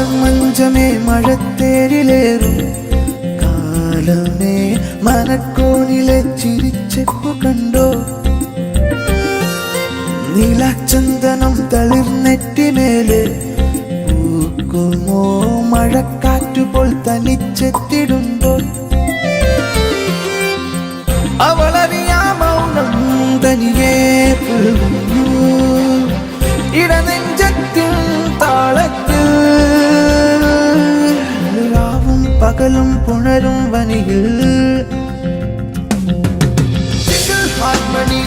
മലർമഞ്ചമേ മഴത്തേരിലേറും. കാലമേ മനക്കോണിലെ ചിരിച്ചെപ്പു കണ്ടോ? നീലാചന്ദനം തളിർനെറ്റിമേലെ പൂക്കുമോ? മഴക്കാറ്റുപോൽ തനിച്ചെത്തിടുമ്പോൾ രാവും പകലും പുണരും വനിയിൽ ചിക്കിൾ ഹാർമണി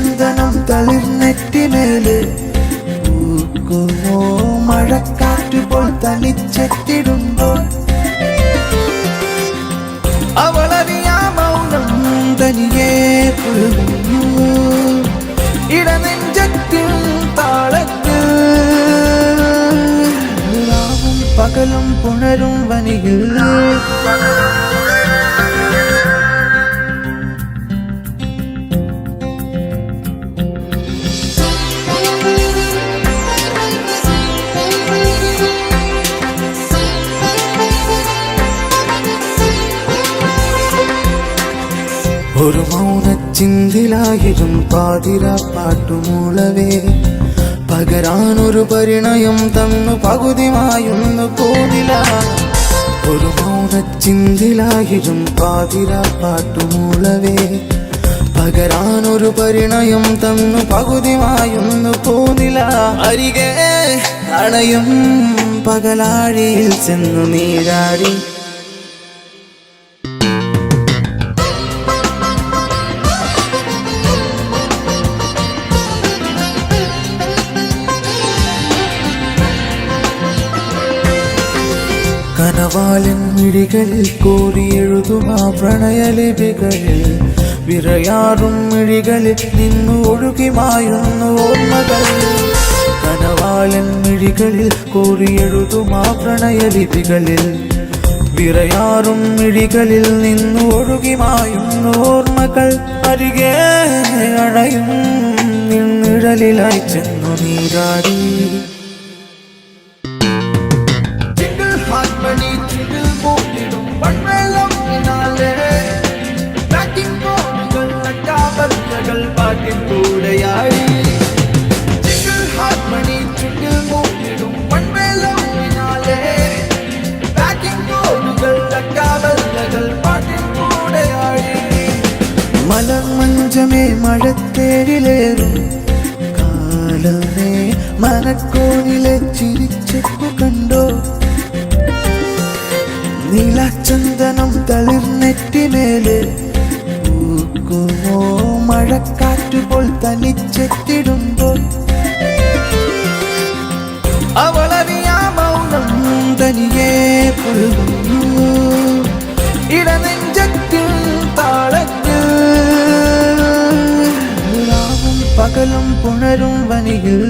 നീലച്ചന്ദനം തളിർനെറ്റിമേൽ പൂക്കുമോ മഴക്കാറ്റുപോൽ തനിച്ചെത്തിടുമ്പോൾ അവളറിയാ മൗനം തനിയെ ഇടനെഞ്ചത്തിൽ താളത്തിൽ രാവും പകലും പുണരും വനിയിൽ. ഒരു മൗനച്ചിന്തിലായിരും പാതിര പാട്ടുമൂളവേ പകരാനൊരു പരിണയം തന്നു പകുതിമായൊന്നു പോതില ഒരു മൗനച്ചിന്തിലായിരും പാതിര പാട്ടുമൂളവേ പകരാനൊരു പരിണയം തന്നു പകുതിമായൊന്നു പോതില അരികെ അണയും പകലാഴിയിൽ ചെന്നു നീരാടി. കനവാലൻ മിഴികളിൽ കോരിയെഴുതും ആ പ്രണയലിപികളിൽ. വിറയാറും മിഴികളിൽ നിന്നു ഒഴുകി മായുന്നു ഓർമ്മകൾ. കനവാലൻ മിഴികളിൽ കോരിയെഴുതും ആ പ്രണയലിപികളിൽ. വിറയാറും മിഴികളിൽ നിന്നു ഒഴുകി മായുന്നു ഓർമ്മകൾ. അരികെ അണയും നിന്നിഴലിലായി ചെന്നു നീരാടി. കൂടെയായി. മലർമഞ്ചമേ മഴത്തേരിലേറും. കാലമേ മനക്കോണിലെ ചിരിച്ചെപ്പു കണ്ടോ? നീലച്ചന്ദനം തളിർനെറ്റിമേൽ. പൂക്കുമോ മഴക്കാറ്റുപോൽ തനിച്ചെത്തിടുമ്പോൾ അവളറിയാ മൗനം തനിയെ പുൽകുന്നു ഇടനെഞ്ചത്തിൽ താളത്തിൽ രാവും പകലും പുണരും വനിയിൽ